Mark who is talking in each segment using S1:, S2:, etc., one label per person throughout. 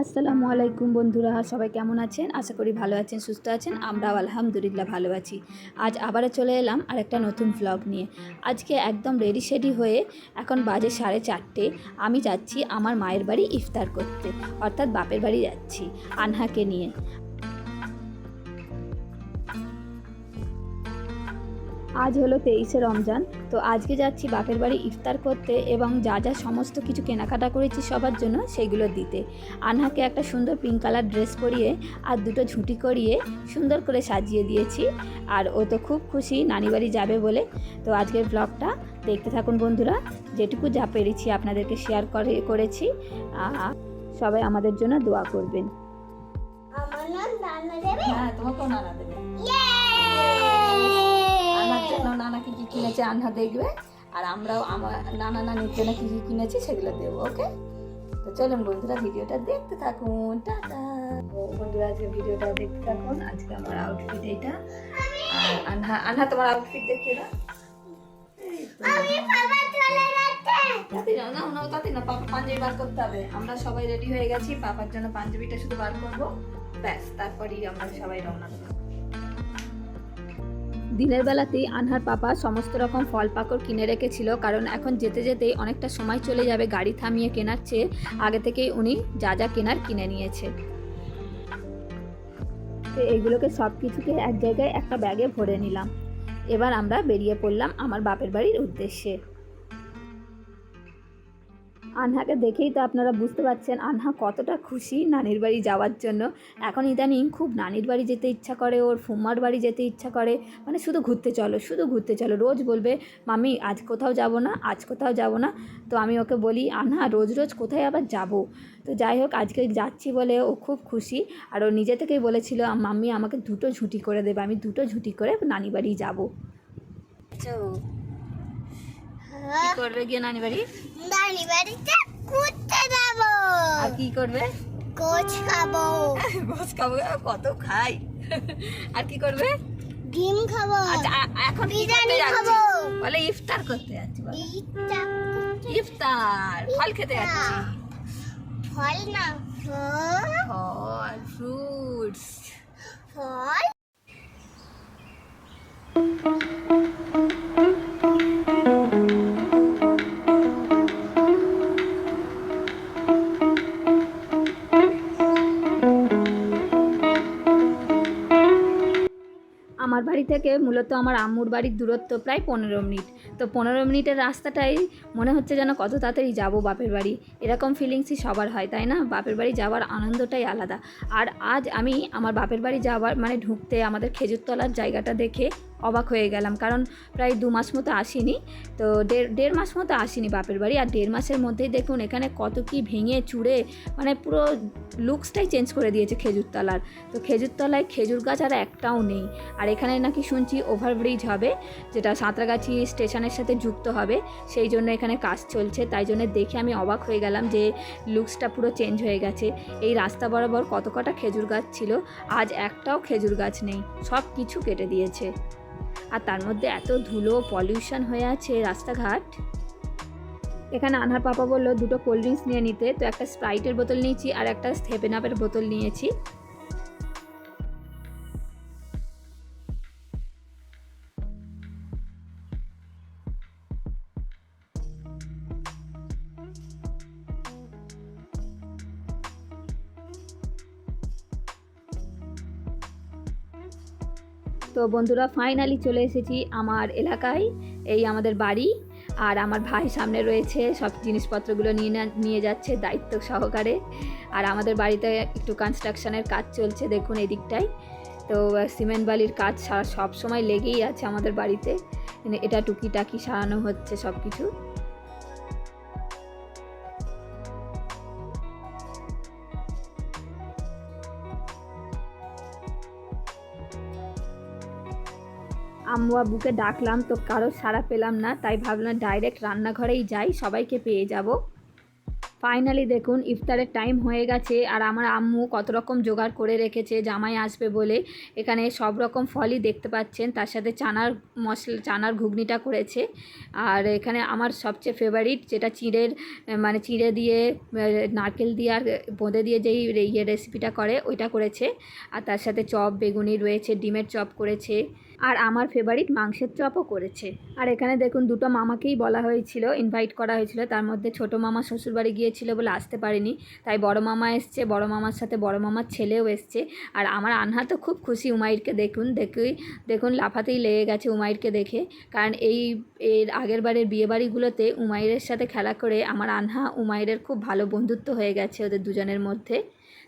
S1: আসসালামু আলাইকুম বন্ধুরা, সবাই কেমন আছেন? আশা করি ভালো আছেন, সুস্থ আছেন, আমরাও আলহামদুলিল্লাহ ভালো আছি। আজ আবারও চলে এলাম আর একটা নতুন ভ্লগ নিয়ে। আজকে একদম রেডি সেডি হয়ে এখন বাজে সাড়ে চারটে। আমি যাচ্ছি আমার মায়ের বাড়ি ইফতার করতে, অর্থাৎ বাপের বাড়ি যাচ্ছি আনহাকে নিয়ে। আজ হলো তেইশে রমজান তো আজকে যাচ্ছি বাপের বাড়ি ইফতার করতে এবং যা যা সমস্ত কিছু কেনাকাটা করেছি সবার জন্য সেগুলো দিতে। আনহাকে একটা সুন্দর পিঙ্ক কালার ড্রেস পরিয়ে আর দুটো ঝুঁটি করিয়ে সুন্দর করে সাজিয়ে দিয়েছি। আর ও তো খুব খুশি নানি বাড়ি যাবে বলে। তো আজকের ব্লগটা দেখতে থাকুন বন্ধুরা যেটুকু যা পেরেছি আপনাদেরকে শেয়ার করে করেছি। সবাই আমাদের জন্য দোয়া করবেন।
S2: আমার নাম নানা দেবে।
S1: হ্যাঁ তোমাকেও নানা দেবে। কিনেছে আনহা দেখবে আর আমরাও আমার নানা নানির জন্য কী কী কিনেছি সেগুলো দেবো ওকে? তো চলুন বন্ধুরা ভিডিওটা দেখতে থাকুন টাটা! বন্ধুরা আজকে ভিডিওটা দেখতে থাকুন। আজকে আমার আউটফিট এটা। আর আনহা আনহা তোমার আউটফিট দেখিয়ে দাও। পাঞ্জাবি বার করতে হবে। আমরা সবাই রেডি হয়ে গেছি পাপার জন্য পাঞ্জাবিটা শুধু বার করব। ব্যাস তারপরেই আমরা সবাই রওনা দেবো দিনের বেলাতেই আনহার পাপা সমস্ত রকম ফল পাকড় কিনে রেখেছিল, কারণ এখন যেতে যেতেই অনেকটা সময় চলে যাবে গাড়ি থামিয়ে কেনার চেয়ে, আগে থেকেই উনি যা যা কেনার কিনে নিয়েছে। তো এইগুলোকে সব কিছুকে এক জায়গায় একটা ব্যাগে ভরে নিলাম। এবার আমরা বেরিয়ে পড়লাম আমার বাপের বাড়ির উদ্দেশ্যে। আনহাকে দেখেই তো আপনারা বুঝতে পারছেন আনহা কতটা খুশি নানির বাড়ি যাওয়ার জন্য। এখন ইদানিং খুব নানির বাড়ি যেতে ইচ্ছা করে, ওর ফুম্মার বাড়ি যেতে ইচ্ছা করে। মানে শুধু ঘুরতে চলো, শুধু ঘুরতে চলো। রোজ বলবে মামি আজ কোথাও যাব না, আজ কোথাও যাব না। তো আমি ওকে বলি, আনহা, রোজ রোজ কোথায় আবার যাব? তো যাই হোক, আজকে যাচ্ছি বলে ও খুব খুশি। আর ও নিজে থেকেই বলেছিল, মাম্মি, আমাকে দুটো ঝুঁটি করে দেবে, আমি দুটো ঝুঁটি করে নানি বাড়ি যাব। কি করবে গিয়ে নানি বাড়ি
S2: নানি বাড়িতে ঘুরতে যাব।
S1: আর কি করবে?
S2: কোচ খাব।
S1: গোস খাব কত খাই। আর কি করবে?
S2: ডিম খাব।
S1: আচ্ছা এখন কি করতে
S2: বিরিয়ানি খাব।
S1: বলে ইফতার করতে যাচ্ছি। ইফতার ফল খেতে যাচ্ছি।
S2: ফল না ফল
S1: ফ্রুটস।
S2: ফল।
S1: আমার বাড়ি থেকে মূলত আমার আম্মুর বাড়ির দূরত্ব প্রায় পনেরো মিনিট। তো পনেরো মিনিটের রাস্তাটাই মনে হচ্ছে যেন কত তাড়াতাড়ি যাব বাপের বাড়ি। এরকম ফিলিংসই সবার হয়, তাই না? বাপের বাড়ি যাওয়ার আনন্দটাই আলাদা। আর আজ আমি আমার বাপের বাড়ি যাওয়ার মানে ঢুকতে আমাদের খেজুরতলার জায়গাটা দেখে অবাক হয়ে গেলাম, কারণ প্রায় দু মাস মতো আসিনি, তো দেড় দেড় মাস মতো আসিনি বাপের বাড়ি, আর দেড় মাসের মধ্যেই দেখুন এখানে কত কি ভেঙে চুড়ে মানে পুরো লুকসটাই চেঞ্জ করে দিয়েছে খেজুরতলার। তো খেজুরতলায় খেজুর গাছ আর একটাও নেই, আর এখানে নাকি শুনছি ওভারব্রিজ হবে, যেটা সাঁতরাগাছি স্টেশনের সাথে যুক্ত হবে, সেই জন্য এখানে কাজ চলছে, তাই জন্য দেখে আমি অবাক হয়ে গেলাম যে লুকসটা পুরো চেঞ্জ হয়ে গেছে। এই রাস্তা বরাবর কত কটা খেজুর গাছ ছিল, আজ একটাও খেজুর গাছ নেই সব কিছু কেটে দিয়েছে। আর তার মধ্যে এত ধুলো পলিউশন হয়ে আছে রাস্তাঘাট। এখানে আনহার পাপা বলল, দুটো কোল্ড ড্রিঙ্কস নিয়ে নিতে। তো একটা স্প্রাইটের বোতল নিয়েছি আর একটা সেভেন আপের বোতল নিয়েছি। তো বন্ধুরা ফাইনালি চলে এসেছি আমার এলাকায়, এই আমাদের বাড়ি। আর আমার ভাই সামনে রয়েছে, সব জিনিসপত্রগুলো নিয়ে নিয়ে যাচ্ছে দায়িত্ব সহকারে। আর আমাদের বাড়িতে একটু কনস্ট্রাকশনের কাজ চলছে, দেখুন এদিকটায়। তো সিমেন্ট বালির কাজ সব সময় লেগেই আছে আমাদের বাড়িতে। এটা টুকিটাকি সারানো হচ্ছে সব কিছু আম্মু আব্বুকে ডাকলাম, তো কারও সাড়া পেলাম না, তাই ভাবলাম ডাইরেক্ট রান্নাঘরেই যাই, সবাইকে পেয়ে যাব। ফাইনালি দেখুন, ইফতারের টাইম হয়ে গেছে, আর আমার আম্মু কত রকম জোগাড় করে রেখেছে, জামাই আসবে বলে। এখানে সব রকম ফলই দেখতে পাচ্ছেন, তার সাথে চানার মশলা, চানার ঘুগনিটা করেছে। আর এখানে আমার সবচেয়ে ফেভারিট যেটা চিড়ের মানে চিঁড়ে দিয়ে নারকেল দিয়ে আর বোঁদে দিয়ে যেই ইয়ে রেসিপিটা করে, ওইটা করেছে। আর তার সাথে চপ, বেগুনি রয়েছে, ডিমের চপ করেছে। আর আমার ফেভারিট মাংসের চপও করেছে। আর এখানে দেখুন দুটো মামাকেই বলা হয়েছিল ইনভাইট করা হয়েছিল। তার মধ্যে ছোটো মামা শ্বশুরবাড়ি গিয়েছিল বলে আসতে পারেনি। তাই বড় মামা এসছে বড় মামার সাথে বড় মামার ছেলেও এসছে। আর আমার আনহা তো খুব খুশি উমাইরকে দেখুন দেখুই দেখুন লাফাতেই লেগে গেছে উমাইরকে দেখে। কারণ এই এর আগের বারের বিয়েবাড়িগুলোতে উমাইরের সাথে খেলা করে আমার আনহা উমাইরের খুব ভালো বন্ধুত্ব হয়ে গেছে ওদের দুজনের মধ্যে।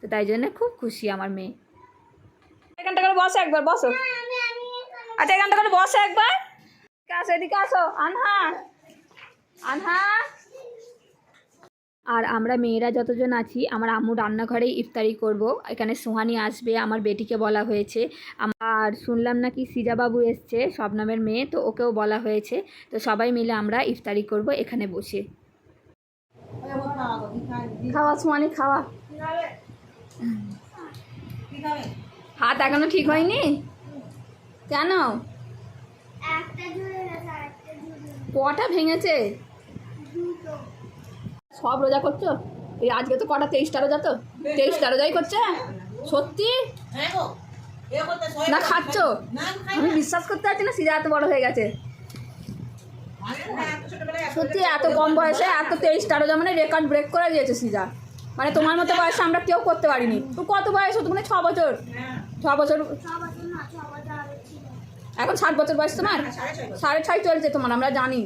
S1: তো তাই জন্য খুব খুশি আমার মেয়ে। এখানটা করে বসো একবার বসো। আচ্ছা এখানটা করে বসো একবার। আসো, এদিকে আসো। আনহা আনহা। আর আমরা মেয়েরা যতজন আছি, আমার আম্মু রান্নাঘরেই ইফতারি করব। এখানে সোহানি আসবে, আমার বেটিকে বলা হয়েছে। আর শুনলাম নাকি সিজাবাবু এসছে, শবনামের মেয়ে, তো ওকেও বলা হয়েছে। তো সবাই মিলে আমরা ইফতারি করব এখানে বসে। খাওয়া, সোহানি, খাওয়া। হাত এখনও ঠিক হয়নি? কেন? কটা ভেঙেছে? সব রোজা করছ? এই আজকে তো কটা? তেইশটা রোজা তো? তেইশটা রোজাই করছে? সত্যি? না খাচ্ছ? আমি বিশ্বাস করতে পারছি না সিজা এত বড় হয়ে গেছে। সত্যি এত কম বয়সে এত তেইশটা রোজা মানে রেকর্ড ব্রেক করে দিয়েছে সিজা। মানে তোমার মতো বয়সে আমরা কেউ করতে পারিনি। তো কত বয়স? হতো মানে ছ বছর। ছ বছর
S2: ছ বছর না ছ বছর আগে ছিল
S1: এখন ষাট বছর বয়স তোমার? সাড়ে ছয় চলছে তোমার, আমরা জানি।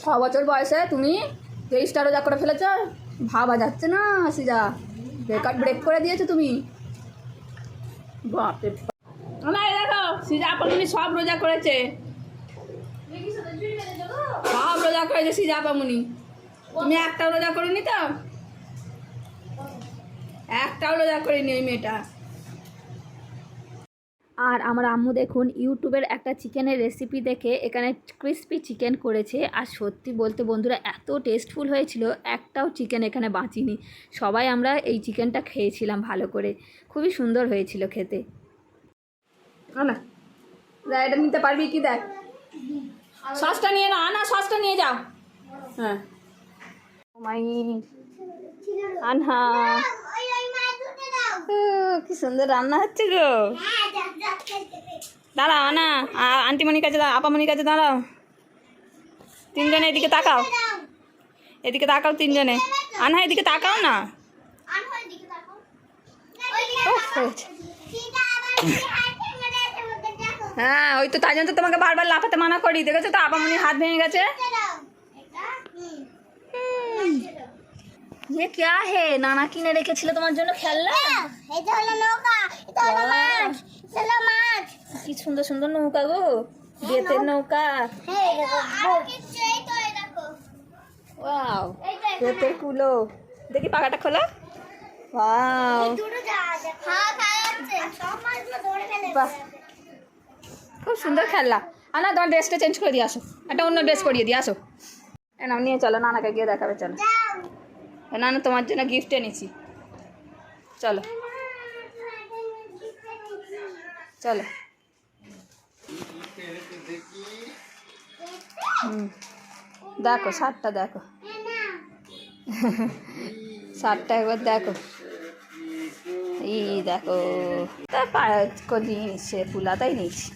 S1: ছ বছর বয়সে তুমি তেইশটা রোজা করে ফেলেছ, ভাবা যাচ্ছে না, সিজা। রেকর্ড ব্রেক করে দিয়েছ তুমি। বাপরে। বাপ। না দেখো, সিজা আপামনি সব রোজা করেছে। সব রোজা করেছে সিজা আপামনি তুমি একটাও রোজা করনি তো? একটাও রোজা করিনি ওই মেয়েটা। আর আমার আম্মু দেখুন ইউটিউবের একটা চিকেনের রেসিপি দেখে এখানে ক্রিস্পি চিকেন করেছে। আর সত্যি বলতে বন্ধুরা এত টেস্টফুল হয়েছিল একটাও চিকেন এখানে বাঁচিনি। সবাই আমরা এই চিকেনটা খেয়েছিলাম ভালো করে। খুবই সুন্দর হয়েছিল খেতে। না এটা নিতে পারবি কি দেখ? সসটা নিয়ে না না সসটা নিয়ে যাও হ্যাঁ। আনহা। কি সুন্দর রান্না হচ্ছে গো।
S2: হ্যাঁ
S1: দাঁড়াও না আ- আন্টিমণির কাছে দাঁড়াও আপামণির কাছে দাঁড়াও তিনজনে এদিকে তাকাও
S2: দাও
S1: এদিকে তাকাও তিনজনে আনহা এদিকে তাকাও না
S2: আর ওই দিকে তাকাও ওই দিকে
S1: উফ,
S2: তাকাও
S1: হয়েছে।
S2: সিধা আবার কি হাত ভেঙে গেছে ওদের দেখো
S1: হ্যাঁ ওই তো তাই জন্য তো তোমাকে বারবার লাফাতে মানা করি দেখেছো তো আপামণির হাত ভেঙে গেছে
S2: এটা দাও এটা হুম এটা দাও।
S1: ये क्या है নানা কিনে রেখেছিল তোমার জন্য খেলনা
S2: এটা হলো নৌকা এটা হলো মাছ এটা হলো মাছ
S1: কি সুন্দর সুন্দর নৌকা গো। বেতের নৌকা।
S2: হ্যাঁ এই দেখো
S1: ওয়াও বেতের কুলো। দেখি পাখাটা খোলা। ওয়াও।
S2: হ্যাঁ
S1: বাহ। খুব সুন্দর খেললা আর না তোমার ড্রেসটা চেঞ্জ করে দিয়ে আসো। একটা অন্য ড্রেস করিয়ে দিয়ে আসো। এ নাও নিয়ে চলো নানাকে গিয়ে দেখাবে চলো। এ নানা তোমার জন্য গিফট এনেছি। চলো। চলো। দেখো, শার্টটা দেখো। শার্টটা একবার দেখো। এই দেখো তা পায়ে নিচ্ছে পুলাতাই নিচ্ছি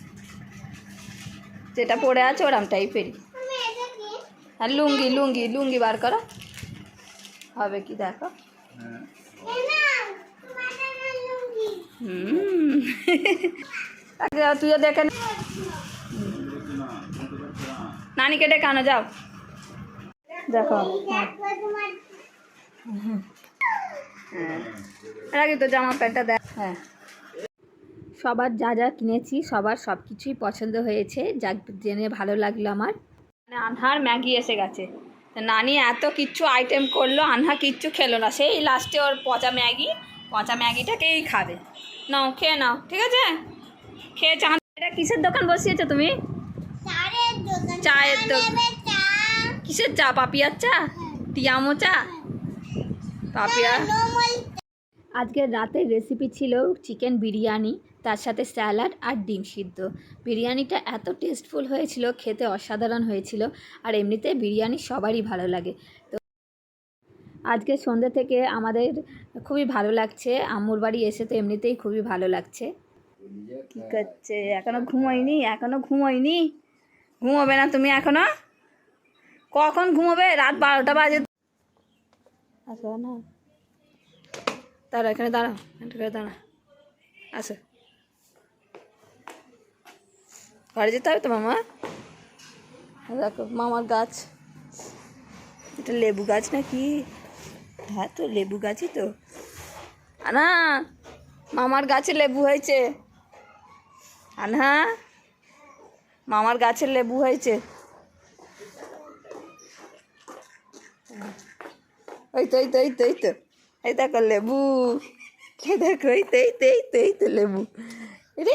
S1: যেটা পড়ে আছে ওরম টাইপেরই আর লুঙ্গি লুঙ্গি লুঙ্গি বার করো। হবে কি দেখো
S2: এ নাও তোমার জন্য লুঙ্গি
S1: হুম তাকে তুইও দেখে। নানিকে ডেকে যাও। দেখো।
S2: তোমার
S1: হ্যাঁ তো জামা প্যান্টটা দেখ। হ্যাঁ। সবার যা যা কিনেছি, সবার সব কিছুই পছন্দ হয়েছে। যা জেনে ভালো লাগল আমার। মানে আনহার ম্যাগি এসে গেছে। নানি এত কিচ্ছু আইটেম করল, আনহা কিচ্ছু খেলো না। সেই লাস্টে ওর পচা ম্যাগি, পচা ম্যাগিটাকেই খাবে? নাও খেয়ে নাও ঠিক আছে? খেয়ে চা এটা কিসের দোকান বসিয়েছো তুমি?
S2: চায়ের দোকান। চা। চা।
S1: কিসের চা পাপিয়ার চা? টিয়া মোচা পাপিয়া আজকের রাতের রেসিপি ছিল চিকেন বিরিয়ানি তার সাথে স্যালাড আর ডিম সিদ্ধ। বিরিয়ানিটা এত টেস্টফুল হয়েছিল খেতে অসাধারণ হয়েছিল আর এমনিতে বিরিয়ানি সবারই ভালো লাগে। তো আজকে সন্ধ্যে থেকে আমাদের খুবই ভালো লাগছে। আম্মুর বাড়ি এসে তো এমনিতেই খুবই ভালো লাগছে। কী করছে? এখনও ঘুমোয়নি? এখনও ঘুমোয়নি? ঘুমোবে না তুমি এখনও? কখন ঘুমোবে? রাত বারোটা বাজে। আসো না। দাঁড়া এখানে দাঁড়া এখানে দাঁড়া আসো। ঘরে যেতে হবে তো মামা? দেখো মামার গাছ। এটা লেবু গাছ নাকি? হ্যাঁ তো লেবু গাছই তো। আনা মামার গাছে লেবু হয়েছে। আনা মামার গাছের লেবু হয়েছে। ওই তো তো তো, এই তো। এই দেখো লেবু। এই দেখো, এই তো তো তো তো লেবু। রে,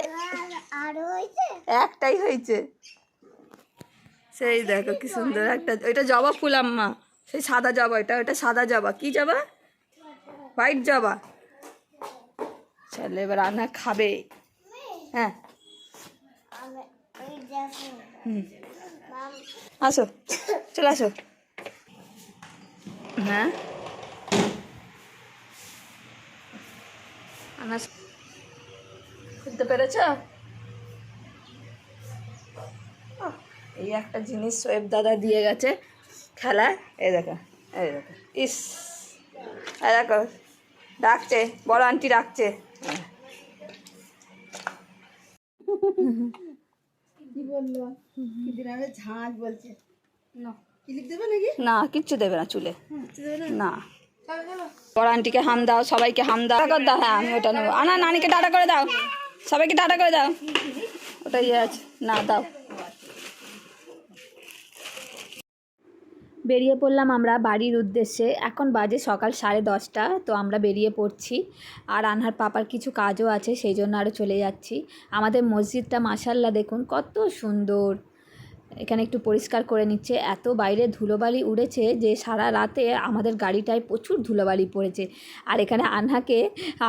S1: একটাই হয়েছে। সেই দেখো কি সুন্দর একটা, ওইটা জবা ফুল, আম্মা। সেই সাদা জবা এটা ওইটা সাদা জবা। কি জবা? হোয়াইট জবা। চলে এবার রান্না খাবে। হ্যাঁ। আসো, চলে আসো। হ্যাঁ। খুলতে পেরেছ? এই একটা জিনিস সোয়েব দাদা দিয়ে গেছে। খেলা? এই দেখো। এই দেখো। ইস। এই দেখো ডাকছে বড় আন্টি ডাকছে।
S3: কি বলল? দিন বলছে। ক্লিক দেবে নাকি?
S1: না কিচ্ছু দেবে না চুলে। না?
S3: না। চলো চলো
S1: বড় আন্টিকে হাম দাও সবাইকে হাম দাও। করে দাও হ্যাঁ আমি ওটা নেব। আনা নানিকে টাটা করে দাও। সবাইকে টাটা করে দাও। ওটা ইয়ে আছে। না দাও। বেরিয়ে পড়লাম আমরা বাড়ির উদ্দেশ্যে। এখন বাজে সকাল সাড়ে দশটা তো আমরা বেরিয়ে পড়ছি। আর আনহার পাপার কিছু কাজও আছে সেই জন্য আরও চলে যাচ্ছি। আমাদের মসজিদটা মাসাল্লাহ দেখুন কত সুন্দর। এখানে একটু পরিষ্কার করে নিচ্ছে এত বাইরে ধুলোবালি উড়েছে যে সারা রাতে আমাদের গাড়িটায় প্রচুর ধুলোবালি পড়েছে। আর এখানে আনহাকে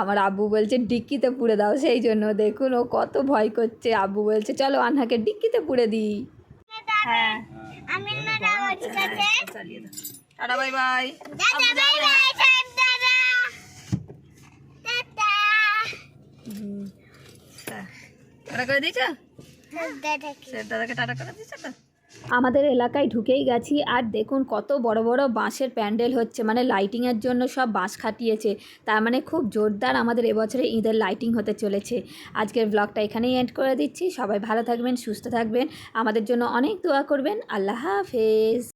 S1: আমার আব্বু বলছে ডিক্কিতে পুড়ে দাও। সেই জন্য দেখুন ও কত ভয় করছে। আব্বু বলছে চলো আনহাকে ডিক্কিতে পুড়ে দিই। হ্যাঁ।
S2: ঠিক আছে
S1: চালিয়ে দাও tata bye
S2: bye. Tata bye bye দাদা টাটা।
S1: টাটা। করে দিয়েছ? দাদাকে দাদাকে টাটা করে দিয়েছ তো? আমাদের এলাকায় ঢুকেই গেছি আর দেখুন কত বড় বড় বাঁশের প্যান্ডেল হচ্ছে মানে লাইটিংয়ের জন্য সব বাঁশ খাটিয়েছে। তার মানে খুব জোরদার আমাদের এবছরে ঈদের লাইটিং হতে চলেছে। আজকের ব্লগটা এখানেই এন্ড করে দিচ্ছি। সবাই ভালো থাকবেন, সুস্থ থাকবেন। আমাদের জন্য অনেক দোয়া করবেন। আল্লাহ হাফেজ।